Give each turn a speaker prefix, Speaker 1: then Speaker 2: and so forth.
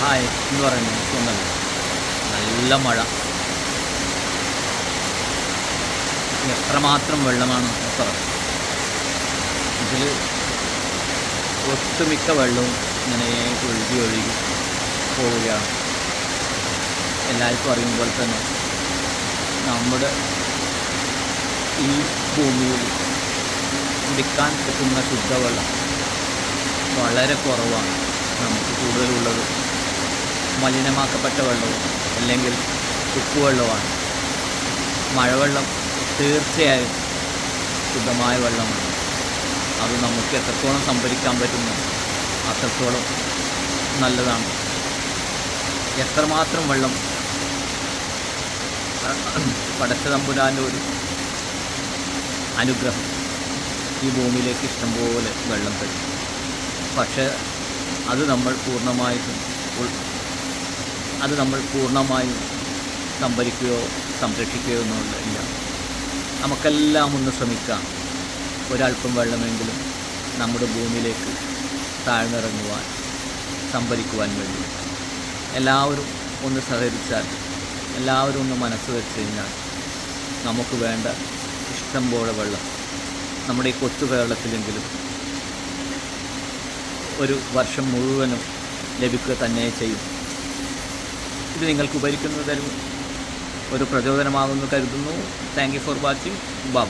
Speaker 1: Hi എന്ന് പറയുന്നത് ഒന്നല്ല നല്ല മഴ. എത്രമാത്രം വെള്ളമാണ് അത്ര ഇതിൽ ഒട്ടുമിക്ക വെള്ളവും ഇങ്ങനെ ഒഴുകി ഒഴുകി പോവുകയാണ്. എല്ലാവർക്കും അറിയും പോലെ തന്നെ നമ്മുടെ ഈ ഭൂമിയിൽ കുടിക്കാൻ കിട്ടുന്ന ശുദ്ധവെള്ളം വളരെ കുറവാണ്. നമുക്ക് കൂടുതലുള്ളത് മലിനമാക്കപ്പെട്ട വെള്ളവും അല്ലെങ്കിൽ ഉപ്പുവെള്ളവുമാണ്. മഴവെള്ളം തീർച്ചയായും ശുദ്ധമായ വെള്ളമാണ്. അത് നമുക്ക് എത്രത്തോളം സംഭരിക്കാൻ പറ്റുന്നു അത്രത്തോളം നല്ലതാണ്. എത്രമാത്രം വെള്ളം പടച്ച തമ്പുരാന്റെ ഒരു അനുഗ്രഹം ഈ ഭൂമിയിലേക്ക് ഇഷ്ടംപോലെ വെള്ളം തരും. പക്ഷേ അത് നമ്മൾ പൂർണമായിട്ടും അത് നമ്മൾ പൂർണമായും സംഭരിക്കുകയോ സംരക്ഷിക്കുകയോ ഒന്നുമില്ല. നമുക്കെല്ലാം ഒന്ന് ശ്രമിക്കാം. ഒരൽപ്പം വെള്ളമെങ്കിലും നമ്മുടെ ഭൂമിയിലേക്ക് താഴ്ന്നിറങ്ങുവാൻ സംഭരിക്കുവാൻ വേണ്ടി. എല്ലാവരും ഒന്ന് സഹകരിച്ചാൽ എല്ലാവരും ഒന്ന് മനസ്സ് വെച്ച് കഴിഞ്ഞാൽ നമുക്ക് വേണ്ട ഇഷ്ടം പോലെ വെള്ളം നമ്മുടെ ഈ കൊച്ചു കേരളത്തിലെങ്കിലും ഒരു വർഷം മുഴുവനും ലഭിക്കുക തന്നെ ചെയ്യും. ഇത് നിങ്ങൾക്ക് ഉപകരിക്കുന്നതിനും ഒരു പ്രചോദനമാകുമെന്ന് കരുതുന്നു. Thank you for watching bye